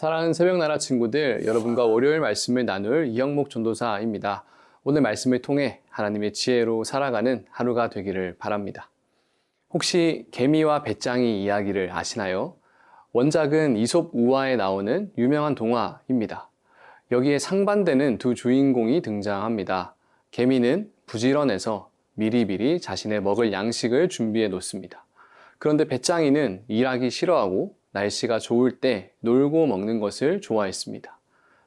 사랑하는 새벽나라 친구들, 여러분과 월요일 말씀을 나눌 이영목 전도사입니다. 오늘 말씀을 통해 하나님의 지혜로 살아가는 하루가 되기를 바랍니다. 혹시 개미와 배짱이 이야기를 아시나요? 원작은 이솝 우화에 나오는 유명한 동화입니다. 여기에 상반되는 두 주인공이 등장합니다. 개미는 부지런해서 미리미리 자신의 먹을 양식을 준비해 놓습니다. 그런데 배짱이는 일하기 싫어하고 날씨가 좋을 때 놀고 먹는 것을 좋아했습니다.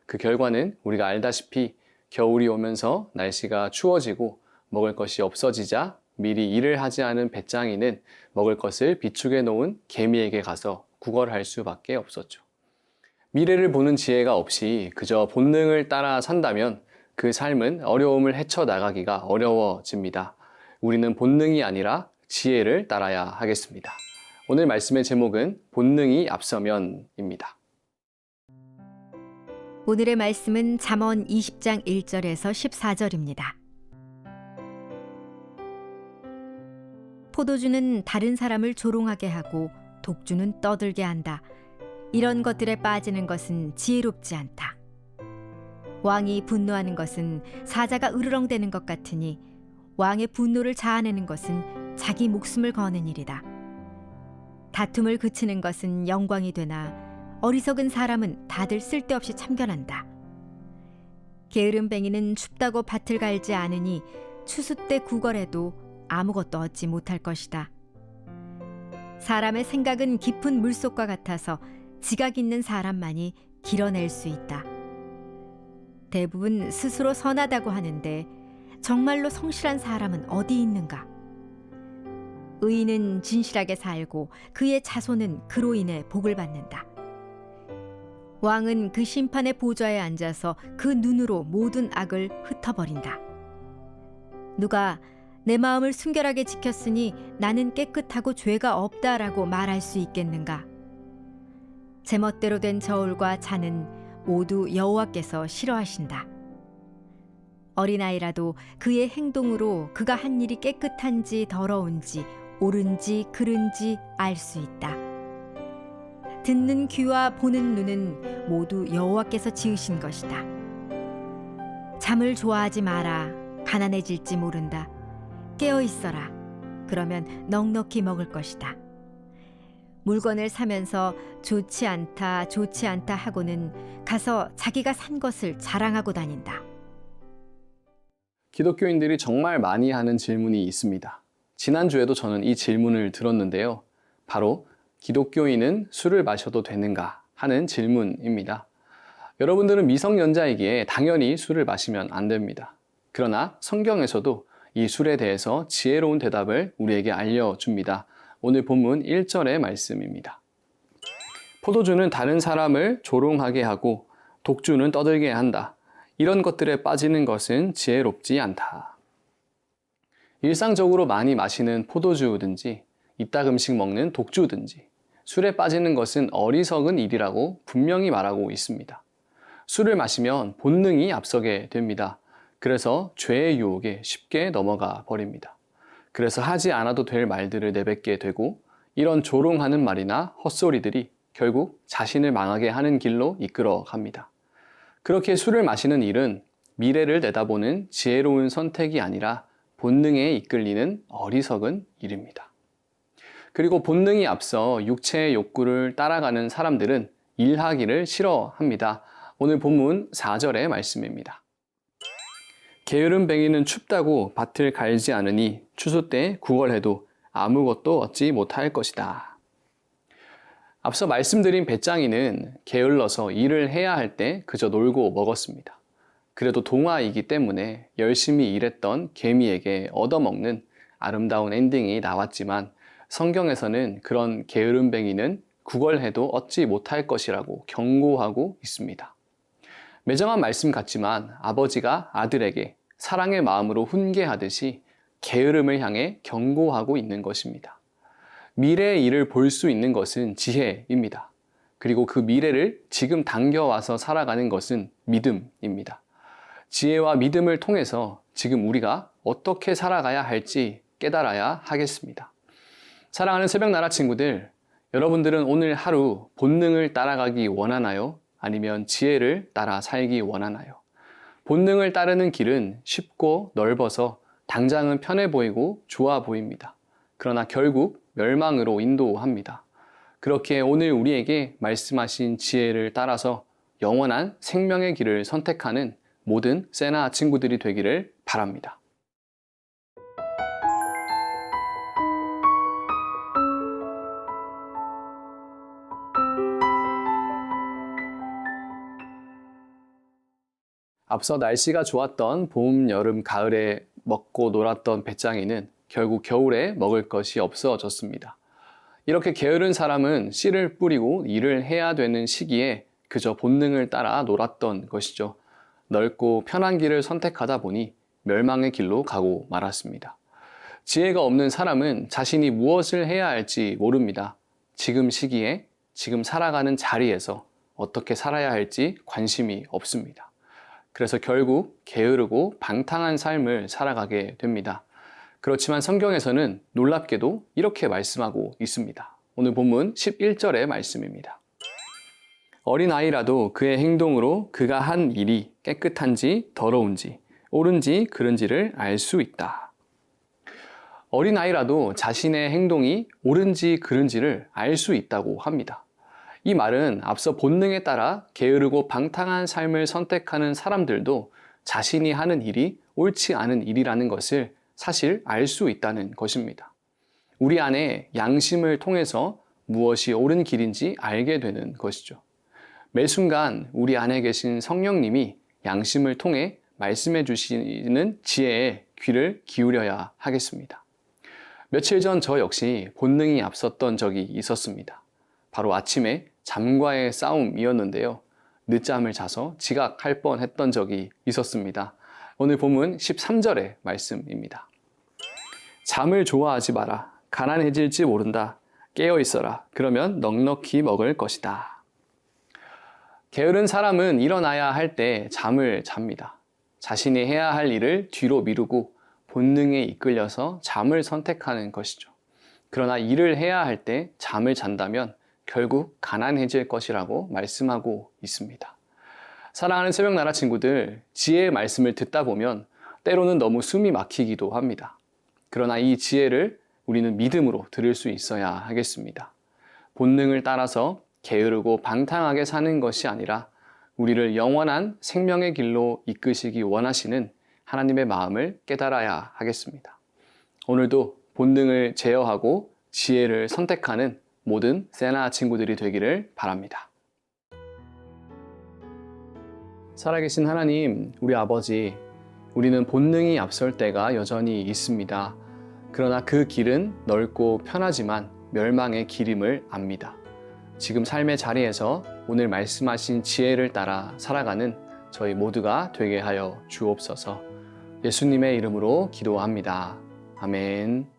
그 결과는 우리가 알다시피 겨울이 오면서 날씨가 추워지고 먹을 것이 없어지자 미리 일을 하지 않은 배짱이는 먹을 것을 비축해 놓은 개미에게 가서 구걸할 수밖에 없었죠. 미래를 보는 지혜가 없이 그저 본능을 따라 산다면 그 삶은 어려움을 헤쳐 나가기가 어려워집니다. 우리는 본능이 아니라 지혜를 따라야 하겠습니다. 오늘 말씀의 제목은 본능이 앞서면입니다. 오늘의 말씀은 잠언 20장 1절에서 14절입니다. 포도주는 다른 사람을 조롱하게 하고 독주는 떠들게 한다. 이런 것들에 빠지는 것은 지혜롭지 않다. 왕이 분노하는 것은 사자가 으르렁대는 것 같으니 왕의 분노를 자아내는 것은 자기 목숨을 거는 일이다. 다툼을 그치는 것은 영광이 되나 어리석은 사람은 다들 쓸데없이 참견한다. 게으름뱅이는 춥다고 밭을 갈지 않으니 추수 때 구걸해도 아무것도 얻지 못할 것이다. 사람의 생각은 깊은 물속과 같아서 지각 있는 사람만이 길어낼 수 있다. 대부분 스스로 선하다고 하는데 정말로 성실한 사람은 어디 있는가? 의인은 진실하게 살고 그의 자손은 그로 인해 복을 받는다. 왕은 그 심판의 보좌에 앉아서 그 눈으로 모든 악을 흩어버린다. 누가 내 마음을 순결하게 지켰으니 나는 깨끗하고 죄가 없다라고 말할 수 있겠는가? 제멋대로 된 저울과 잔은 모두 여호와께서 싫어하신다. 어린아이라도 그의 행동으로 그가 한 일이 깨끗한지 더러운지 옳은지 그른지 알 수 있다. 듣는 귀와 보는 눈은 모두 여호와께서 지으신 것이다. 잠을 좋아하지 마라. 가난해질지 모른다. 깨어 있어라. 그러면 넉넉히 먹을 것이다. 물건을 사면서 좋지 않다, 좋지 않다 하고는 가서 자기가 산 것을 자랑하고 다닌다. 기독교인들이 정말 많이 하는 질문이 있습니다. 지난주에도 저는 이 질문을 들었는데요. 바로 기독교인은 술을 마셔도 되는가 하는 질문입니다. 여러분들은 미성년자이기에 당연히 술을 마시면 안 됩니다. 그러나 성경에서도 이 술에 대해서 지혜로운 대답을 우리에게 알려줍니다. 오늘 본문 1절의 말씀입니다. 포도주는 다른 사람을 조롱하게 하고 독주는 떠들게 한다. 이런 것들에 빠지는 것은 지혜롭지 않다. 일상적으로 많이 마시는 포도주든지 이따 금씩 먹는 독주든지 술에 빠지는 것은 어리석은 일이라고 분명히 말하고 있습니다. 술을 마시면 본능이 앞서게 됩니다. 그래서 죄의 유혹에 쉽게 넘어가 버립니다. 그래서 하지 않아도 될 말들을 내뱉게 되고 이런 조롱하는 말이나 헛소리들이 결국 자신을 망하게 하는 길로 이끌어 갑니다. 그렇게 술을 마시는 일은 미래를 내다보는 지혜로운 선택이 아니라 본능에 이끌리는 어리석은 일입니다. 그리고 본능이 앞서 육체의 욕구를 따라가는 사람들은 일하기를 싫어합니다. 오늘 본문 4절의 말씀입니다. 게으름 뱅이는 춥다고 밭을 갈지 않으니 추수 때 구걸해도 아무것도 얻지 못할 것이다. 앞서 말씀드린 배짱이는 게을러서 일을 해야 할 때 그저 놀고 먹었습니다. 그래도 동화이기 때문에 열심히 일했던 개미에게 얻어먹는 아름다운 엔딩이 나왔지만 성경에서는 그런 게으름뱅이는 구걸해도 얻지 못할 것이라고 경고하고 있습니다. 매정한 말씀 같지만 아버지가 아들에게 사랑의 마음으로 훈계하듯이 게으름을 향해 경고하고 있는 것입니다. 미래의 일을 볼 수 있는 것은 지혜입니다. 그리고 그 미래를 지금 당겨와서 살아가는 것은 믿음입니다. 지혜와 믿음을 통해서 지금 우리가 어떻게 살아가야 할지 깨달아야 하겠습니다. 사랑하는 새벽 나라 친구들, 여러분들은 오늘 하루 본능을 따라가기 원하나요? 아니면 지혜를 따라 살기 원하나요? 본능을 따르는 길은 쉽고 넓어서 당장은 편해 보이고 좋아 보입니다. 그러나 결국 멸망으로 인도합니다. 그렇게 오늘 우리에게 말씀하신 지혜를 따라서 영원한 생명의 길을 선택하는 모든 세나 친구들이 되기를 바랍니다. 앞서 날씨가 좋았던 봄, 여름, 가을에 먹고 놀았던 배짱이는 결국 겨울에 먹을 것이 없어졌습니다. 이렇게 게으른 사람은 씨를 뿌리고 일을 해야 되는 시기에 그저 본능을 따라 놀았던 것이죠. 넓고 편한 길을 선택하다 보니 멸망의 길로 가고 말았습니다. 지혜가 없는 사람은 자신이 무엇을 해야 할지 모릅니다. 지금 시기에, 지금 살아가는 자리에서 어떻게 살아야 할지 관심이 없습니다. 그래서 결국 게으르고 방탕한 삶을 살아가게 됩니다. 그렇지만 성경에서는 놀랍게도 이렇게 말씀하고 있습니다. 오늘 본문 11절의 말씀입니다. 어린아이라도 그의 행동으로 그가 한 일이 깨끗한지 더러운지 옳은지 그른지를 알 수 있다. 어린아이라도 자신의 행동이 옳은지 그른지를 알 수 있다고 합니다. 이 말은 앞서 본능에 따라 게으르고 방탕한 삶을 선택하는 사람들도 자신이 하는 일이 옳지 않은 일이라는 것을 사실 알 수 있다는 것입니다. 우리 안에 양심을 통해서 무엇이 옳은 길인지 알게 되는 것이죠. 매 순간 우리 안에 계신 성령님이 양심을 통해 말씀해 주시는 지혜에 귀를 기울여야 하겠습니다. 며칠 전 저 역시 본능이 앞섰던 적이 있었습니다. 바로 아침에 잠과의 싸움이었는데요. 늦잠을 자서 지각할 뻔 했던 적이 있었습니다. 오늘 본문 13절의 말씀입니다. 잠을 좋아하지 마라. 가난해질지 모른다. 깨어 있어라. 그러면 넉넉히 먹을 것이다. 게으른 사람은 일어나야 할 때 잠을 잡니다. 자신이 해야 할 일을 뒤로 미루고 본능에 이끌려서 잠을 선택하는 것이죠. 그러나 일을 해야 할 때 잠을 잔다면 결국 가난해질 것이라고 말씀하고 있습니다. 사랑하는 새벽 나라 친구들, 지혜의 말씀을 듣다 보면 때로는 너무 숨이 막히기도 합니다. 그러나 이 지혜를 우리는 믿음으로 들을 수 있어야 하겠습니다. 본능을 따라서 게으르고 방탕하게 사는 것이 아니라 우리를 영원한 생명의 길로 이끄시기 원하시는 하나님의 마음을 깨달아야 하겠습니다. 오늘도 본능을 제어하고 지혜를 선택하는 모든 세나 친구들이 되기를 바랍니다. 살아계신 하나님, 우리 아버지, 우리는 본능이 앞설 때가 여전히 있습니다. 그러나 그 길은 넓고 편하지만 멸망의 길임을 압니다. 지금 삶의 자리에서 오늘 말씀하신 지혜를 따라 살아가는 저희 모두가 되게 하여 주옵소서. 예수님의 이름으로 기도합니다. 아멘.